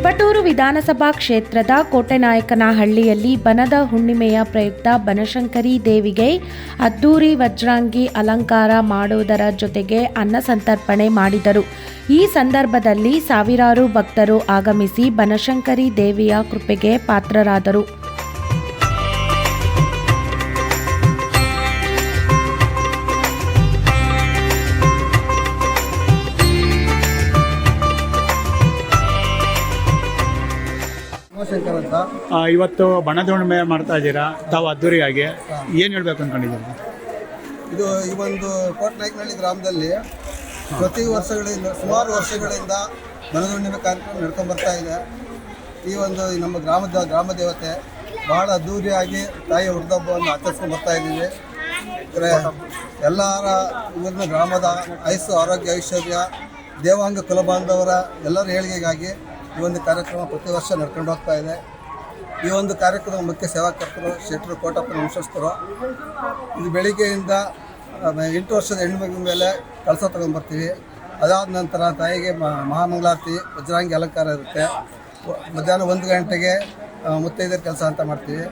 ತಿಪಟೂರು ವಿಧಾನಸಭಾ ಕ್ಷೇತ್ರದ ಕೋಟೆನಾಯಕನಹಳ್ಳಿಯಲ್ಲಿ ಬನದ ಹುಣ್ಣಿಮೆಯ ಪ್ರಯುಕ್ತ ಬನಶಂಕರಿ ದೇವಿಗೆ ಅದ್ದೂರಿ ವಜ್ರಾಂಗಿ ಅಲಂಕಾರ ಮಾಡುವುದರ ಜೊತೆಗೆ ಅನ್ನ ಸಂತರ್ಪಣೆ ಮಾಡಿದರು. ಈ ಸಂದರ್ಭದಲ್ಲಿ ಸಾವಿರಾರು ಭಕ್ತರು ಆಗಮಿಸಿ ಬನಶಂಕರಿ ದೇವಿಯ ಕೃಪೆಗೆ ಪಾತ್ರರಾದರು. ಉಮಾಶಂಕರ್ ಅಂತ. ಆ, ಇವತ್ತು ಬಣ್ಣದ ಹುಣ್ಣಿಮೆ ಮಾಡ್ತಾ ಇದ್ದೀರಾ? ತಾವು ಅದ್ದೂರಿಯಾಗಿ. ಏನು ಹೇಳ್ಬೇಕು ಅನ್ಕೊಂಡಿದ್ದೀರಾ? ಇದು ಈ ಒಂದು ಕೋಟ್ನಾಯ್ಕನಹಳ್ಳಿ ಗ್ರಾಮದಲ್ಲಿ ಪ್ರತಿ ವರ್ಷಗಳಿಂದ ಸುಮಾರು ವರ್ಷಗಳಿಂದ ಮನದುಣ್ಣಿಮೆ ಕಾರ್ಯಕ್ರಮ ನಡ್ಕೊಂಡು ಬರ್ತಾ ಇದೆ. ಈ ಒಂದು ಈ ನಮ್ಮ ಗ್ರಾಮದ ಗ್ರಾಮ ದೇವತೆ ಬಹಳ ಅದ್ದೂರಿಯಾಗಿ ತಾಯಿಯ ಹುಟ್ಟುಹಬ್ಬವನ್ನು ಆಚರಿಸ್ಕೊಂಡು ಬರ್ತಾ ಇದ್ದೀವಿ. ಅಂದ್ರೆ ಎಲ್ಲರ ಊರಿನ ಗ್ರಾಮದ ಆಯಸ್ಸು ಆರೋಗ್ಯ ಐಶ್ವರ್ಯ ದೇವಾಂಗ ಕುಲಬಾಂಧವರ ಎಲ್ಲರ ಏಳಿಗೆಗಾಗಿ ಈ ಒಂದು ಕಾರ್ಯಕ್ರಮ ಪ್ರತಿ ವರ್ಷ ನಡ್ಕೊಂಡು ಹೋಗ್ತಾ ಇದೆ. ಈ ಒಂದು ಕಾರ್ಯಕ್ರಮ ಮುಖ್ಯ ಸೇವಾಕರ್ತರು ಶೆಟ್ಟರು ಕೋಟಪ್ಪನ ವಂಶಸ್ಥರು. ಇದು ಬೆಳಿಗ್ಗೆಯಿಂದ ಎಂಟು ವರ್ಷದ ಹೆಣ್ಮಗು ಮೇಲೆ ಕಳಸ ತಗೊಂಡ್ಬರ್ತೀವಿ ಅದಾದ ನಂತರ ತಾಯಿಗೆ ಮಹಾಮಂಗಳಾರತಿ ವಜ್ರಾಂಗಿ ಅಲಂಕಾರ ಇರುತ್ತೆ. ಮಧ್ಯಾಹ್ನ ಒಂದು ಗಂಟೆಗೆ ಮುತ್ತೈದರ ಕೆಲಸ ಅಂತ ಮಾಡ್ತೀವಿ.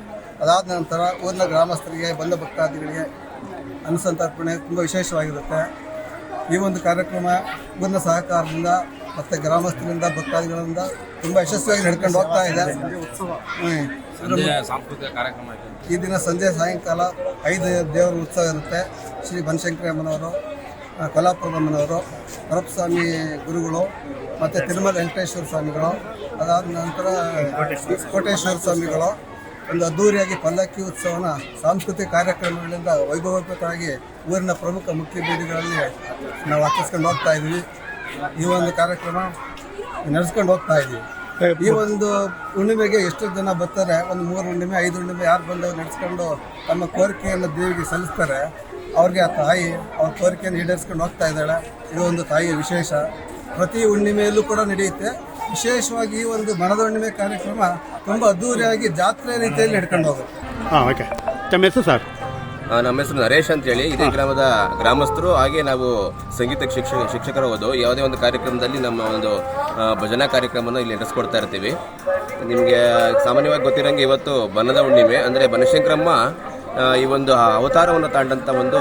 ಅದಾದ ನಂತರ ಊರಿನ ಗ್ರಾಮಸ್ಥರಿಗೆ, ಬಂದ ಭಕ್ತಾದಿಗಳಿಗೆ ಅನ್ನಸಂತರ್ಪಣೆ ತುಂಬ ವಿಶೇಷವಾಗಿರುತ್ತೆ. ಈ ಒಂದು ಕಾರ್ಯಕ್ರಮ ಊರಿನ ಸಹಕಾರದಿಂದ ಮತ್ತು ಗ್ರಾಮಸ್ಥರಿಂದ ಭಕ್ತಾದಿಗಳಿಂದ ತುಂಬ ಯಶಸ್ವಿಯಾಗಿ ನಡ್ಕೊಂಡು ಹೋಗ್ತಾ ಇದೆ. ಸಾಂಸ್ಕೃತಿಕ ಕಾರ್ಯಕ್ರಮ ಈ ದಿನ ಸಂಜೆ ಸಾಯಂಕಾಲ ಐದು ದೇವರ ಉತ್ಸವ ಇರುತ್ತೆ. ಶ್ರೀ ಬನಶಂಕರಮ್ಮನವರು ಕೊಲ್ಲಾಪುರಮ್ಮನವರು ಹರಪಸ್ವಾಮಿ ಗುರುಗಳು ಮತ್ತು ತಿರುಮಲ ವೆಂಕಟೇಶ್ವರ ಸ್ವಾಮಿಗಳು ಅದಾದ ನಂತರ ಕೋಟೇಶ್ವರ ಸ್ವಾಮಿಗಳು. ಒಂದು ಅದ್ದೂರಿಯಾಗಿ ಪಲ್ಲಕ್ಕಿ ಉತ್ಸವನ ಸಾಂಸ್ಕೃತಿಕ ಕಾರ್ಯಕ್ರಮಗಳಿಂದ ವೈಭವೋಪೇತವಾಗಿ ಊರಿನ ಪ್ರಮುಖ ಮುಖ್ಯ ಬೀದಿಗಳಲ್ಲಿ ನಾವು ಆಚರಿಸ್ಕೊಂಡು ಹೋಗ್ತಾ ಇದ್ದೀವಿ. ಈ ಒಂದು ಕಾರ್ಯಕ್ರಮ ನಡೆಸ್ಕೊಂಡು ಹೋಗ್ತಾ ಇದ್ದೀವಿ ಈ ಒಂದು ಹುಣ್ಣಿಮೆಗೆ ಎಷ್ಟು ಜನ ಬರ್ತಾರೆ? ಒಂದು ಮೂರು ಹುಣ್ಣಿಮೆ, ಐದು ಹುಣ್ಣಿಮೆ, ಯಾರು ಬಂದು ನಡೆಸ್ಕೊಂಡು ತಮ್ಮ ಕೋರಿಕೆಯನ್ನು ದೇವಿಗೆ ಸಲ್ಲಿಸ್ತಾರೆ. ಅವ್ರಿಗೆ ಆ ತಾಯಿ, ಅವ್ರ ಕೋರಿಕೆಯನ್ನು ಈಡೇರಿಸ್ಕೊಂಡು ಹೋಗ್ತಾ ಇದ್ದಾಳೆ. ಇದು ಒಂದು ತಾಯಿಯ ವಿಶೇಷ. ಪ್ರತಿ ಹುಣ್ಣಿಮೆಯಲ್ಲೂ ಕೂಡ ನಡೆಯುತ್ತೆ. ವಿಶೇಷವಾಗಿ ಈ ಒಂದು ಮನದ ಹುಣ್ಣಿಮೆ ಕಾರ್ಯಕ್ರಮ ತುಂಬ ಅದ್ದೂರಿಯಾಗಿ ಜಾತ್ರೆ ರೀತಿಯಲ್ಲಿ ನಡ್ಕೊಂಡು ಹೋಗುತ್ತೆ. ಹಾಂ ಓಕೆ ತಮ್ಮ ಸರ್ ನಮ್ಮ ಹೆಸರು ನರೇಶ್ ಅಂತ ಹೇಳಿ. ಇದೇ ಗ್ರಾಮದ ಗ್ರಾಮಸ್ಥರು ಹಾಗೆ ನಾವು ಸಂಗೀತ ಶಿಕ್ಷಕ ಶಿಕ್ಷಕರ ಹೋದವು. ಯಾವುದೇ ಒಂದು ಕಾರ್ಯಕ್ರಮದಲ್ಲಿ ನಮ್ಮ ಒಂದು ಭಜನಾ ಕಾರ್ಯಕ್ರಮವನ್ನು ಇಲ್ಲಿ ನಡೆಸ್ಕೊಡ್ತಾ ಇರ್ತೀವಿ. ನಿಮಗೆ ಸಾಮಾನ್ಯವಾಗಿ ಗೊತ್ತಿರೋಂಗೆ ಇವತ್ತು ಬನದ ಹುಣ್ಣಿಮೆ. ಅಂದರೆ ಬನಶಂಕರಮ್ಮ ಈ ಒಂದು ಅವತಾರವನ್ನು ತಾಂಡಂಥ ಒಂದು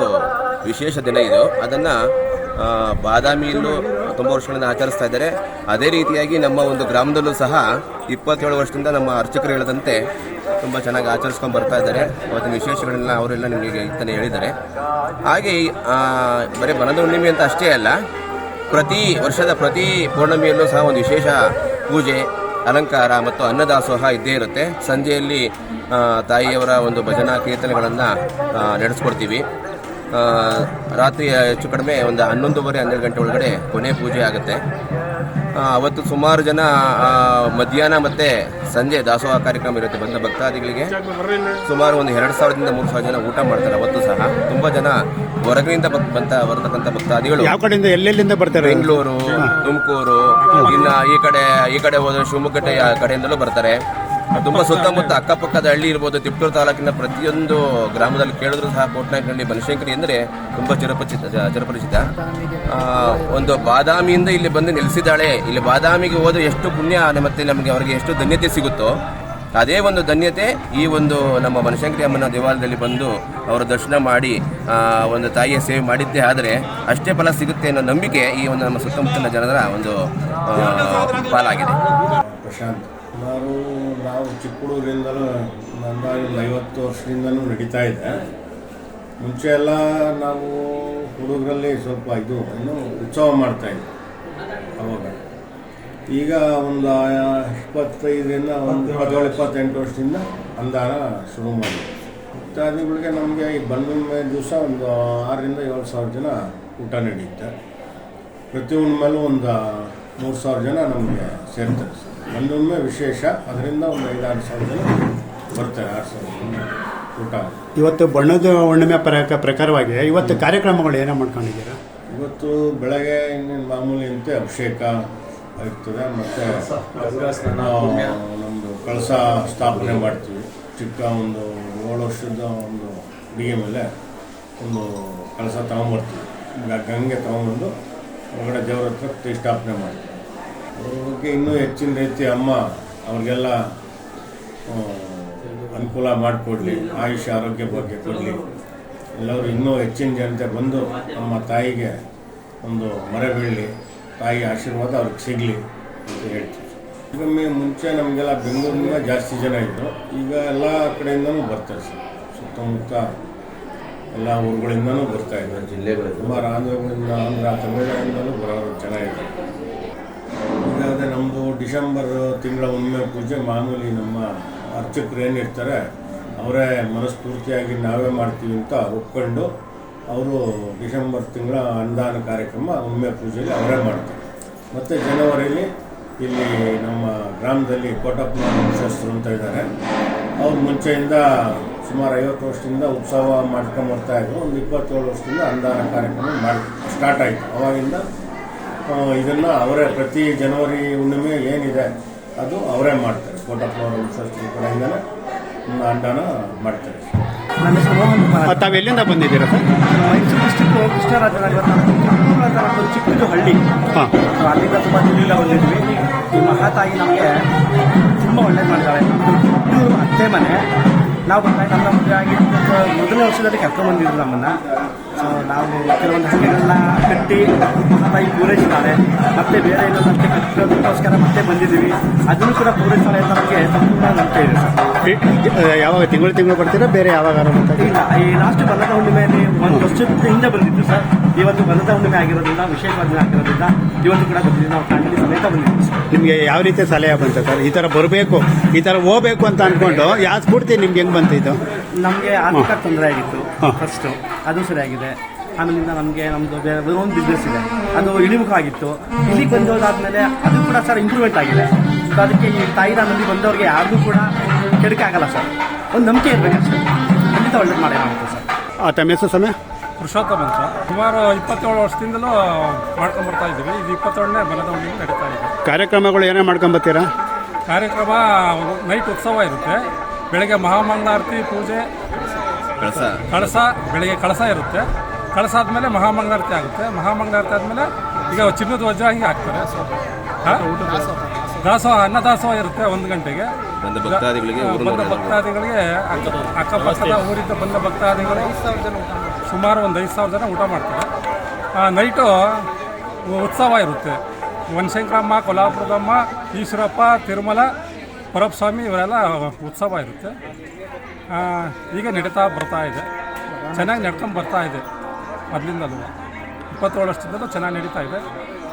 ವಿಶೇಷ ದಿನ ಇದು. ಅದನ್ನು ಬಾದಾಮಿಯಲ್ಲೂ ತುಂಬ ವರ್ಷಗಳಿಂದ ಆಚರಿಸ್ತಾ ಇದ್ದಾರೆ. ಅದೇ ರೀತಿಯಾಗಿ ನಮ್ಮ ಒಂದು ಗ್ರಾಮದಲ್ಲೂ ಸಹ ಇಪ್ಪತ್ತೇಳು ವರ್ಷದಿಂದ ನಮ್ಮ ಅರ್ಚಕರು ಹೇಳದಂತೆ ತುಂಬ ಚೆನ್ನಾಗಿ ಆಚರಿಸ್ಕೊಂಡು ಬರ್ತಾ ಇದ್ದಾರೆ. ಅವತ್ತಿನ ವಿಶೇಷಗಳನ್ನ ಅವರೆಲ್ಲ ನಿಮಗೆ ತಾನೇ ಹೇಳಿದ್ದಾರೆ. ಹಾಗೆ ಬರೀ ಬನದ ಹುಣ್ಣಿಮೆ ಅಂತ ಅಷ್ಟೇ ಅಲ್ಲ, ಪ್ರತಿ ವರ್ಷದ ಪ್ರತಿ ಪೌರ್ಣಮಿಯಲ್ಲೂ ಸಹ ಒಂದು ವಿಶೇಷ ಪೂಜೆ, ಅಲಂಕಾರ ಮತ್ತು ಅನ್ನದಾಸೋಹ ಇದ್ದೇ ಇರುತ್ತೆ. ಸಂಜೆಯಲ್ಲಿ ತಾಯಿಯವರ ಒಂದು ಭಜನಾ ಕೀರ್ತನೆಗಳನ್ನು ನಡೆಸ್ಕೊಡ್ತೀವಿ. ರಾತ್ರಿ ಹೆಚ್ಚು ಕಡಿಮೆ ಒಂದು ಹನ್ನೊಂದುವರೆ ಹನ್ನೆರಡು ಗಂಟೆ ಒಳಗಡೆ ಕೊನೆ ಪೂಜೆ ಆಗುತ್ತೆ. ಅವತ್ತು ಸುಮಾರು ಜನ ಆ, ಮಧ್ಯಾಹ್ನ ಮತ್ತೆ ಸಂಜೆ ದಾಸೋಹ ಕಾರ್ಯಕ್ರಮ ಇರುತ್ತೆ ಬಂದ ಭಕ್ತಾದಿಗಳಿಗೆ. ಸುಮಾರು ಒಂದು ಎರಡು ಸಾವಿರದಿಂದ ಮೂರು ಸಾವಿರ ಜನ ಊಟ ಮಾಡ್ತಾರೆ ಅವತ್ತು ಸಹ. ತುಂಬಾ ಜನ ಹೊರಗಿನಿಂದ ಬಂತ ಬರ್ತಕ್ಕಂಥ ಭಕ್ತಾದಿಗಳು. ಯಾವ ಕಡೆಯಿಂದ ಎಲ್ಲೆಲ್ಲಿಂದ ಬರ್ತಾರೆ? ಬೆಂಗಳೂರು ತುಮಕೂರು ಇನ್ನ ಈ ಕಡೆ ಈ ಕಡೆ ಹೋದ ಶಿವಮೊಗ್ಗ ಕಡೆಯಿಂದಲೂ ಬರ್ತಾರೆ. ತುಂಬಾ ಸುತ್ತಮುತ್ತ ಅಕ್ಕಪಕ್ಕದ ಹಳ್ಳಿ ಇರ್ಬೋದು, ತಿಪ್ಟೂರು ತಾಲೂಕಿನ ಪ್ರತಿಯೊಂದು ಗ್ರಾಮದಲ್ಲಿ ಕೇಳಿದ್ರು ಸಹ ಕೋಟ್ನಾಯಕನಹಳ್ಳಿ ಬನಶಂಕರಿ ಅಂದರೆ ತುಂಬಾ ಚಿರಪರಿಚಿತ ಚಿರಪರಿಚಿತ. ಒಂದು ಬಾದಾಮಿಯಿಂದ ಇಲ್ಲಿ ಬಂದು ನೆಲೆಸಿದ್ದಾಳೆ. ಇಲ್ಲಿ ಬಾದಾಮಿಗೆ ಹೋದ ಎಷ್ಟು ಪುಣ್ಯ ಮತ್ತೆ ನಮಗೆ ಅವರಿಗೆ ಎಷ್ಟು ಧನ್ಯತೆ ಸಿಗುತ್ತೋ, ಅದೇ ಒಂದು ಧನ್ಯತೆ ಈ ಒಂದು ನಮ್ಮ ಬನಶಂಕರಿ ಅಮ್ಮನ ದೇವಾಲಯದಲ್ಲಿ ಬಂದು ಅವರ ದರ್ಶನ ಮಾಡಿ ಒಂದು ತಾಯಿಯ ಸೇವೆ ಮಾಡಿದ್ದೇ ಆದರೆ ಅಷ್ಟೇ ಫಲ ಸಿಗುತ್ತೆ ಅನ್ನೋ ನಂಬಿಕೆ ಈ ಒಂದು ನಮ್ಮ ಸುತ್ತಮುತ್ತಲಿನ ಜನರ ಒಂದು ಪಾಲಾಗಿದೆ. ಪ್ರಶಾಂತ್. ಸುಮಾರು ನಾವು ಚಿಕ್ಕ ಹುಡುಗರಿಂದಲೂ ಒಂದು ಐವತ್ತು ವರ್ಷದಿಂದಲೂ ನಡೀತಾ ಇದೆ. ಮುಂಚೆ ಎಲ್ಲ ನಾವು ಹುಡುಗರಲ್ಲಿ ಸ್ವಲ್ಪ ಇದು ಏನು ಉತ್ಸವ ಮಾಡ್ತಾ ಇದ್ವಿ ಅವಾಗ. ಈಗ ಒಂದು ಇಪ್ಪತ್ತೈದರಿಂದ ಒಂದು ಹದಿನೇಳು ಇಪ್ಪತ್ತೆಂಟು ವರ್ಷದಿಂದ ಅಂದಾರ ಶುರು ಮಾಡಿ ಮುಕ್ತಾದಿಗಳಿಗೆ ನಮಗೆ ಈ ಬಂದ ದಿವಸ ಒಂದು ಆರರಿಂದ ಏಳು ಸಾವಿರ ಜನ ಊಟ ನಡೆಯುತ್ತೆ ಪ್ರತಿಯೊಂದು ಮೇಲೂ ಒಂದು ಮೂರು ಸಾವಿರ ಜನ ನಮಗೆ ಸೇರ್ತಾರೆ. ಸರ್ ಒಂದೊಮ್ಮೆ ವಿಶೇಷ ಅದರಿಂದ ಒಂದು ಐದಾರು ಸಾವಿರ ಜನ ಬರ್ತಾರೆ ಆರು ಸಾವಿರ ಜನ ಊಟ ಇವತ್ತು ಬಣ್ಣದ ಹುಣ್ಣಿಮೆ ಪ್ರಕ ಪ್ರಕಾರವಾಗಿ ಇವತ್ತು ಕಾರ್ಯಕ್ರಮಗಳು ಏನೇ ಮಾಡ್ಕೊಂಡಿದ್ದೀರಾ? ಇವತ್ತು ಬೆಳಗ್ಗೆ ಇನ್ನೇನು ಮಾಮೂಲಿಯಂತೆ ಅಭಿಷೇಕ ಇರ್ತದೆ ಮತ್ತು ನಮ್ಮದು ಕಳಸ ಸ್ಥಾಪನೆ ಮಾಡ್ತೀವಿ. ಚಿಕ್ಕ ಒಂದು ಏಳು ವರ್ಷದ ಒಂದು ಬಿಗೆ ಮೇಲೆ ಒಂದು ಕಳಸ ತಗೊಂಬರ್ತೀವಿ. ಗಂಗೆ ತಗೊಂಬಂದು ಹೊರಗಡೆ ದೇವ್ರ ಹತ್ರ ಪ್ರತಿಷ್ಠಾಪನೆ ಮಾಡ್ತಾರೆ. ಅದ್ರ ಬಗ್ಗೆ ಇನ್ನೂ ಹೆಚ್ಚಿನ ರೀತಿ ಅಮ್ಮ ಅವ್ರಿಗೆಲ್ಲ ಅನುಕೂಲ ಮಾಡಿಕೊಡ್ಲಿ ಆಯುಷ್ಯ ಆರೋಗ್ಯ ಬಗ್ಗೆ ಕೊಡಲಿ. ಎಲ್ಲರೂ ಇನ್ನೂ ಹೆಚ್ಚಿನ ಜನತೆ ಬಂದು ನಮ್ಮ ತಾಯಿಗೆ ಒಂದು ಮರೆ ಬೀಳಲಿ, ತಾಯಿ ಆಶೀರ್ವಾದ ಅವ್ರಿಗೆ ಸಿಗಲಿ ಅಂತ ಹೇಳ್ತೀವಿ. ಈಗೊಮ್ಮೆ ಮುಂಚೆ ನಮಗೆಲ್ಲ ಬೆಂಗಳೂರಿನಿಂದ ಜಾಸ್ತಿ ಜನ ಇದ್ದರು ಈಗ ಎಲ್ಲ ಕಡೆಯಿಂದನೂ ಬರ್ತಾರೆ ಸರ್. ಸುತ್ತಮುತ್ತ ಎಲ್ಲ ಊರುಗಳಿಂದನೂ ಬರ್ತಾ ಇದ್ದಾರೆ ಜಿಲ್ಲೆಗಳು ತುಂಬ ಆಂಧ್ರಗಳಿಂದ ಆಂಧ್ರ ತಮಿಳುನಾಡಿಂದಲೂ ಬರೋರು ಚೆನ್ನಾಗಿದೆ ಈಗ ಅದೇ ನಮ್ಮದು ಡಿಸೆಂಬರ್ ತಿಂಗಳ ಒಮ್ಮೆ ಪೂಜೆ ಮಾಮೂಲಿ ನಮ್ಮ ಅರ್ಚಕರು ಏನಿರ್ತಾರೆ ಅವರೇ ಮನಸ್ಫೂರ್ತಿಯಾಗಿ ನಾವೇ ಮಾಡ್ತೀವಿ ಅಂತ ಒಪ್ಕೊಂಡು ಅವರು ಡಿಸೆಂಬರ್ ತಿಂಗಳ ಅನುದಾನ ಕಾರ್ಯಕ್ರಮ ಒಮ್ಮೆ ಪೂಜೆಯಲ್ಲಿ ಅವರೇ ಮಾಡ್ತಾರೆ. ಮತ್ತು ಜನವರಿಲಿ ಇಲ್ಲಿ ನಮ್ಮ ಗ್ರಾಮದಲ್ಲಿ ಕೋಟಪ್ಪನ ವಂಶಸ್ಥರು ಅಂತ ಇದ್ದಾರೆ. ಅವ್ರು ಮುಂಚೆಯಿಂದ ಸುಮಾರು ಐವತ್ತು ವರ್ಷದಿಂದ ಉತ್ಸವ ಮಾಡ್ಕೊಂಡು ಬರ್ತಾ ಇದ್ರು. ಒಂದು ಇಪ್ಪತ್ತೇಳು ವರ್ಷದಿಂದ ಅನುದಾನ ಕಾರ್ಯಕ್ರಮ ಮಾಡಿ ಸ್ಟಾರ್ಟ್ ಆಯಿತು. ಅವಾಗಿಂದ ಇದನ್ನು ಅವರೇ ಪ್ರತಿ ಜನವರಿ ಹುಣ್ಣಿಮೆ ಏನಿದೆ ಅದು ಅವರೇ ಮಾಡ್ತಾರೆ. ಫೋಟೋ ವಂಶಸ್ಥರ ಕಡೆಯಿಂದನೇ ಅನುದಾನ ಮಾಡ್ತಾರೆ. ತಾವು ಎಲ್ಲಿಂದ ಬಂದಿದ್ದೀರಾ ಸರ್? ಮೈಸೂರು ಡಿಸ್ಟಿಕ್ಕು ಕೃಷ್ಣರಾಜನಗರ ತಾಲೂಕು ಚಿಕ್ಕದು ಹಳ್ಳಿ ಅಲ್ಲಿಂದ ತುಂಬ ದಿಲ್ಲಿಲ್ಲ ಬಂದಿದ್ವಿ. ಈ ಮಹಾತಾಯಿ ನಮಗೆ ತುಂಬ ಒಳ್ಳೇದು ಮಾಡ್ತಾಳೆ. ಅತ್ತೆ ಮನೆ. ನಾವು ಬಂದಾಗ ನಮ್ಮ ಮದುವೆ ಆಗಿ ಮೊದಲನೇ ವರ್ಷದಲ್ಲಿ ಕರ್ಕೊಂಡು ಬಂದಿದ್ರು ನಮ್ಮನ್ನು. ಸೊ ನಾವು ಕೆಲವೊಂದು ಹಣ್ಣುಗಳನ್ನ ಕಟ್ಟಿ ಮಹಾತಾಯಿ ಪೂರೈಸ್ತಾರೆ. ಮತ್ತೆ ಬೇರೆ ಏನೋ ನಮಗೆ ಕಟ್ಟೋದಕ್ಕೋಸ್ಕರ ಮತ್ತೆ ಬಂದಿದ್ದೀವಿ. ಅದನ್ನು ಕೂಡ ಪೂರೈಸ್ತಾರೆ ಅಂತ ನಮಗೆ ಸಂಪೂರ್ಣ ನಂಬಿಕೆ ಇದೆ ಸರ್. ಯಾವಾಗ ತಿಂಗಳು ತಿಂಗಳು ಬರ್ತೀರಾ ಬೇರೆ ಯಾವಾಗ ಇಲ್ಲ ಈ ಲಾಸ್ಟ್ ಬಲ್ಲದ ಹುಣ್ಣಿಮೆಯಲ್ಲಿ ಒಂದು ವರ್ಷದ ಹಿಂದೆ ಬಂದಿತ್ತು ಸರ್. ಇವತ್ತು ಭದ್ರತಾ ಹುಣ್ಣಿಮೆ ಆಗಿರೋದ್ರಿಂದ ವಿಶೇಷ ದಿನ ಆಗಿರೋದ್ರಿಂದ ಇವತ್ತು ಕೂಡ ಬಂದಿದ್ದೀವಿ ನಾವು ಫ್ಯಾಮಿಲಿ ಸಮೇತ ಬಂದಿದ್ದೀವಿ. ನಿಮಗೆ ಯಾವ ರೀತಿ ಸಲಹೆ ಬಂತು ಸರ್? ಈ ಥರ ಬರಬೇಕು ಈ ಥರ ಹೋಗ್ಬೇಕು ಅಂತ ಅಂದ್ಕೊಂಡು ಯಾವ ಸ್ಫೂರ್ತಿ ನಿಮ್ಗೆ ಹೆಂಗೆ ಬಂತು ಇದು? ನಮಗೆ ಆರ್ಥಿಕ ತೊಂದರೆ ಆಗಿತ್ತು. ಫಸ್ಟು ಅದು ಸರಿಯಾಗಿದೆ. ಆಮೇಲಿಂದ ನಮಗೆ ನಮ್ಮದು ಬೇರೆ ಒಂದು ಬಿಸ್ನೆಸ್ ಇದೆ. ಅದು ಇಳಿಮುಖ ಆಗಿತ್ತು ಇಲ್ಲಿಗೆ ಬಂದೋದಾದ್ಮೇಲೆ ಅದು ಕೂಡ ಸರ್ ಇಂಪ್ರೂವ್ಮೆಂಟ್ ಆಗಿದೆ. ಸೊ ಅದಕ್ಕೆ ಈ ತಾಯಿ ನಮ್ಮಲ್ಲಿ ಬಂದವ್ರಿಗೆ ಯಾರಿಗೂ ಕೂಡ ಕೆಡಕೆ ಆಗಲ್ಲ ಸರ್. ಒಂದು ನಂಬಿಕೆ ಇರಬೇಕು ಸರ್ ಖಂಡಿತ ಒಳ್ಳೇದು ಮಾಡಿ ಸರ್. ಆ, ತಮ್ಮ ಹೆಸರು ಸಮಯ ಪುರುಷೋತ್ತಮ ಅಂತ ಸುಮಾರು ಇಪ್ಪತ್ತೇಳು ವರ್ಷದಿಂದಲೂ ಮಾಡ್ಕೊಂಡು ಬರ್ತಾ ಇದ್ದೀವಿ. ಇದು ಇಪ್ಪತ್ತೇಳನೇ ಬಲದವಣಿಗೆ ನಡೀತಾ ಇದೆ. ಕಾರ್ಯಕ್ರಮಗಳು ಏನೇ ಮಾಡ್ಕೊಂಬತ್ತೀರಾ ಕಾರ್ಯಕ್ರಮ ನೈಟ್ ಉತ್ಸವ ಇರುತ್ತೆ. ಬೆಳಗ್ಗೆ ಮಹಾಮಂಗಳಾರತಿ ಪೂಜೆ ಕಳಸ. ಕಳಸ ಬೆಳಗ್ಗೆ ಕಳಸ ಇರುತ್ತೆ. ಕಳಸ ಆದಮೇಲೆ ಮಹಾಮಂಗಳಾರತಿ ಆಗುತ್ತೆ. ಮಹಾಮಂಗಳಾರತಿ ಆದಮೇಲೆ ಈಗ ಚಿನ್ನದ ವಜ್ರ ಹಿಂಗೆ ಹಾಕ್ತಾರೆ. ಹಾ? ದಾಸೋಹ ಅನ್ನದಾಸೋಹ ಇರುತ್ತೆ ಒಂದು ಗಂಟೆಗೆ. ಬಂದ ಭಕ್ತಾದಿಗಳಿಗೆ ಬಂದ ಭಕ್ತಾದಿಗಳಿಗೆ ಅಕ್ಕ- ಅಕ್ಕಪಕ್ಕದ ಊರಿಂದ ಬಂದ ಭಕ್ತಾದಿಗಳು ಸುಮಾರು ಒಂದು ಐದು ಸಾವಿರ ಜನ ಊಟ ಮಾಡ್ತಾರೆ. ಆ, ನೈಟು ಉತ್ಸವ ಇರುತ್ತೆ. ವನಶಂಕರಮ್ಮ ಕೊಲ್ಲಾಪುರದಮ್ಮ ಈಶ್ವರಪ್ಪ ತಿರುಮಲ ಪರಪ್ಸ್ವಾಮಿ ಇವರೆಲ್ಲ ಉತ್ಸವ ಇರುತ್ತೆ. ಈಗ ನಡೀತಾ ಬರ್ತಾ ಇದೆ. ಚೆನ್ನಾಗಿ ನಡ್ಕೊಂಡು ಬರ್ತಾ ಇದೆ ಮೊದಲಿಂದಲೂ. ಇಪ್ಪತ್ತೇಳು ವರ್ಷದಿಂದಲೂ ಚೆನ್ನಾಗಿ ನಡೀತಾ ಇದೆ.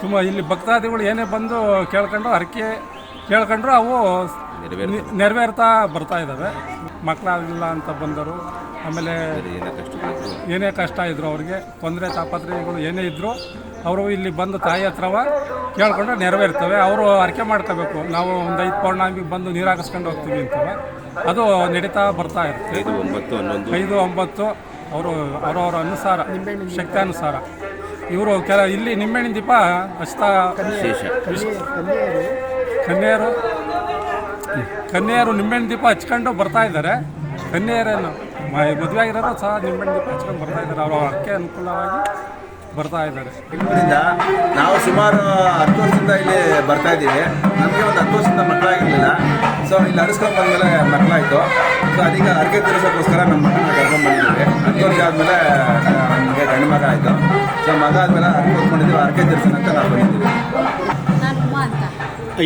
ತುಂಬ ಇಲ್ಲಿ ಭಕ್ತಾದಿಗಳು ಏನೇ ಬಂದು ಕೇಳ್ಕೊಂಡು ಹರಕೆ ಕೇಳ್ಕೊಂಡ್ರು ಅವು ನೆರವೇರ್ತಾ ಬರ್ತಾ ಇದ್ದಾವೆ. ಮಕ್ಕಳಾಗಿಲ್ಲ ಅಂತ ಬಂದರು. ಆಮೇಲೆ ಏನೇ ಕಷ್ಟ ಇದ್ರು. ಅವ್ರಿಗೆ ತೊಂದರೆ ತಾಪತ್ರಯಗಳು ಏನೇ ಇದ್ದರೂ ಅವರು ಇಲ್ಲಿ ಬಂದು ತಾಯಿ ಹತ್ರವ ಕೇಳ್ಕೊಂಡ್ರೆ ನೆರವೇರ್ತವೆ. ಅವರು ಅರ್ಕೆ ಮಾಡ್ಕೋಬೇಕು. ನಾವು ಒಂದು ಐದು ಪೌರ್ಣಾಮಿ ಬಂದು ನೀರು ಹಾಕಿಸ್ಕೊಂಡು ಹೋಗ್ತೀವಿ ಅಂತವೆ. ಅದು ನಡೀತಾ ಬರ್ತಾ ಇರುತ್ತೆ. ಐದು ಒಂಬತ್ತು ಹನ್ನೊಂದು ಐದು ಒಂಬತ್ತು ಅವರು ಅವರವರ ಅನುಸಾರ ಶಕ್ತಿ ಅನುಸಾರ ಇವರು ಕೆಲ ಇಲ್ಲಿ ನಿಂಬೆಹಣ್ಣಿನ ದೀಪ ಹಚ್ತಾ ಕನ್ಯರು ಕನ್ಯೆಯರು ಕನ್ಯೆಯರು ನಿಂಬೆಹಣ್ಣು ದೀಪ ಹಚ್ಕೊಂಡು ಬರ್ತಾ ಇದ್ದಾರೆ. ಕನ್ಯೆಯರೇನು ಮದುವೆ ಆಗಿರೋರು ಸಹ ನಿಂಬೆಹಣ್ಣು ದೀಪ ಹಚ್ಕೊಂಡು ಬರ್ತಾ ಇದ್ದಾರೆ. ಅವರ ಅಕ್ಕೆ ಅನುಕೂಲವಾಗಿ ಬರ್ತಾ ಇದ್ದಾರೆ. ಬೆಂಗಳೂರಿಂದ ನಾವು ಸುಮಾರು ಹತ್ತು ವರ್ಷದಿಂದ ಇಲ್ಲಿ ಬರ್ತಾ ಇದ್ದೀವಿ. ನಮಗೆ ಒಂದು ಹತ್ತು ವರ್ಷದಿಂದ ಮಕ್ಕಳಾಗಿರಲಿಲ್ಲ. ಸೊ ಇಲ್ಲಿ ಅರಿಸ್ಕೊಂಡು ಬಂದಮೇಲೆ ಮಕ್ಕಳಾಯಿತು. ಸೊ ಅದೀಗ ಅರ್ಕೆ ತೀರಿಸೋಕ್ಕೋಸ್ಕರ ನಮ್ಮ ಮಕ್ಕಳನ್ನ ಕರ್ಕೊಂಡು ಬಂದಿದ್ದೀವಿ. ಹತ್ತು ವರ್ಷ ಆದಮೇಲೆ ನಮಗೆ ಗಂಡು ಮಗ ಆಯಿತು. ಸೊ ಮಗ ಆದಮೇಲೆ ಅರ್ಕೆ ಹೊತ್ಕೊಂಡಿದ್ದೀವಿ. ಅರ್ಕೆ ತಿರ್ಸೋಣ ಅಂತ ನಾವು ಬಂದಿದ್ದೀವಿ. ಅಂತ.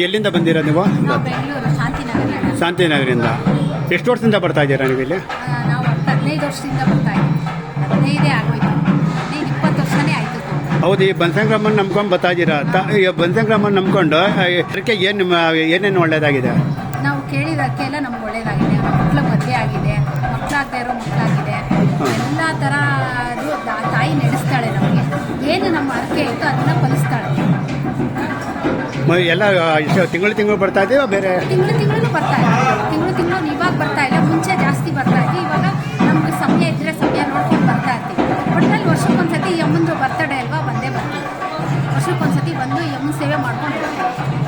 ಎಲ್ಲಿಂದ ಬಂದಿರೋ ನೀವು? ಶಾಂತಿನಗರಿಂದ. ಎಷ್ಟು ವರ್ಷದಿಂದ ಬರ್ತಾ ಇದ್ದೀರಾ ನೀವು ಇಲ್ಲಿ? ಹದಿನೈದು ವರ್ಷದಿಂದ ಬರ್ತಾ ಇದ್ದೀವಿ ಹದಿನೈದೇ ಆಗೋಯ್ತು. ಹದಿನೈದು ಇಪ್ಪತ್ತು ವರ್ಷನೇ ಆಯಿತು ಹೌದು ಈ ಬನಶಂಕರಮ್ಮನ ನಂಬ್ಕೊಂಡು ಬರ್ತಾ ಇದ್ದೀರಾ? ಈ ನಂಬ್ಕೊಂಡು ಅದಕ್ಕೆ ಏನು ನಿಮ್ಮ ಏನೇನು ಒಳ್ಳೇದಾಗಿದೆ? ನಾವು ಕೇಳಿದಕ್ಕೆ ಎಲ್ಲ ನಮ್ಗೆ ಒಳ್ಳೇದಾಗಿದೆ. ಮಕ್ಕಳ ಮದುವೆ ಆಗಿದೆ. ಮಕ್ಕಳಾಗದೇ ಇರೋ ಮಕ್ಕಳಾಗಿದೆ ಎಲ್ಲ ಥರ ತಾಯಿ ನಡೆಸ್ತಾಳೆ ನಮಗೆ. ಏನು ನಮ್ಮ ಅರ್ಕೆ ಇತ್ತು ಅದನ್ನ ಫಲಿಸ್ತಾಳೆ. ಎಲ್ಲ ತಿಂಗಳು ತಿಂಗಳು ಬರ್ತಾ ಇದೆಯೋ ಬೇರೆ? ತಿಂಗಳು ತಿಂಗಳು ಬರ್ತಾ ಇಲ್ಲ. ತಿಂಗಳು ತಿಂಗಳು ಇವಾಗ ಬರ್ತಾ ಇಲ್ಲ.